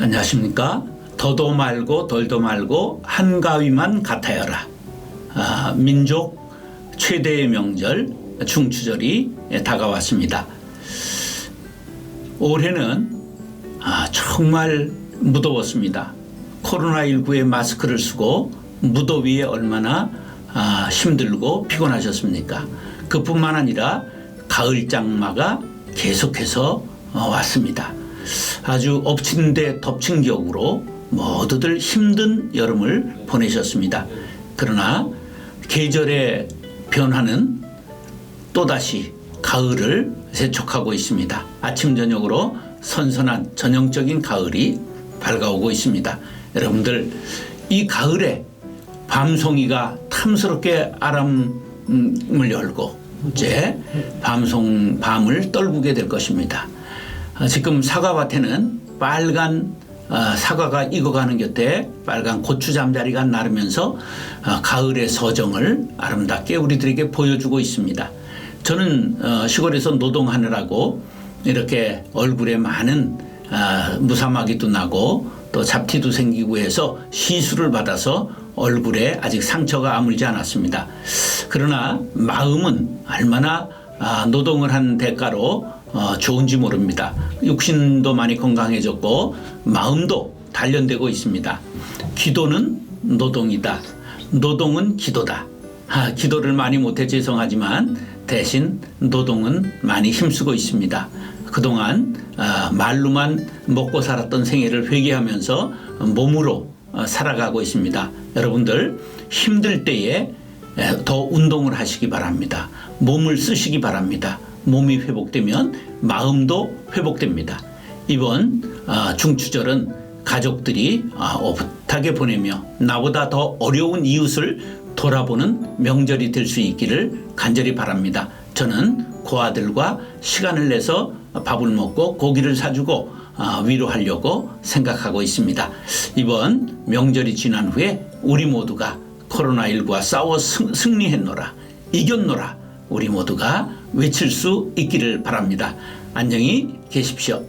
안녕하십니까? 더도 말고 덜도 말고 한가위만 같아여라. 아, 민족 최대의 명절 중추절이 다가왔습니다. 올해는 아, 정말 무더웠습니다. 코로나19에 마스크를 쓰고 무더위에 얼마나 아, 힘들고 피곤하셨습니까? 그뿐만 아니라 가을 장마가 계속해서 어, 왔습니다. 아주 엎친 데 덮친 격으로 모두들 힘든 여름을 보내셨습니다. 그러나 계절의 변화는 또다시 가을을 세촉하고 있습니다. 아침 저녁으로 선선한 전형적인 가을이 밝아오고 있습니다. 여러분들 이 가을에 밤송이가 탐스럽게 아람을 열고 이제 밤송 밤을 떨구게 될 것입니다. 아, 지금 사과밭에는 빨간 아, 사과가 익어가는 곁에 빨간 고추 잠자리가 나르면서 아, 가을의 서정을 아름답게 우리들에게 보여주고 있습니다. 저는 어, 시골에서 노동하느라고 이렇게 얼굴에 많은 아, 무사마귀도 나고 또 잡티도 생기고 해서 시술을 받아서 얼굴에 아직 상처가 아물지 않았습니다. 그러나 마음은 얼마나 아, 노동을 한 대가로 어, 좋은지 모릅니다. 육신도 많이 건강해졌고 마음도 단련되고 있습니다. 기도는 노동이다. 노동은 기도다. 아, 기도를 많이 못해 죄송하지만 대신 노동은 많이 힘쓰고 있습니다. 그동안 아, 말로만 먹고 살았던 생애를 회개하면서 몸으로 어, 살아가고 있습니다. 여러분들 힘들 때에 에, 더 운동을 하시기 바랍니다. 몸을 쓰시기 바랍니다. 몸이 회복되면 마음도 회복됩니다. 이번 아, 중추절은 가족들이 아, 오붓하게 보내며 나보다 더 어려운 이웃을 돌아보는 명절이 될 수 있기를 간절히 바랍니다. 저는 고아들과 시간을 내서 밥을 먹고 고기를 사주고 아, 위로하려고 생각하고 있습니다. 이번 명절이 지난 후에 우리 모두가 코로나19와 싸워 승, 승리했노라, 이겼노라, 우리 모두가 외칠 수 있기를 바랍니다. 안녕히 계십시오.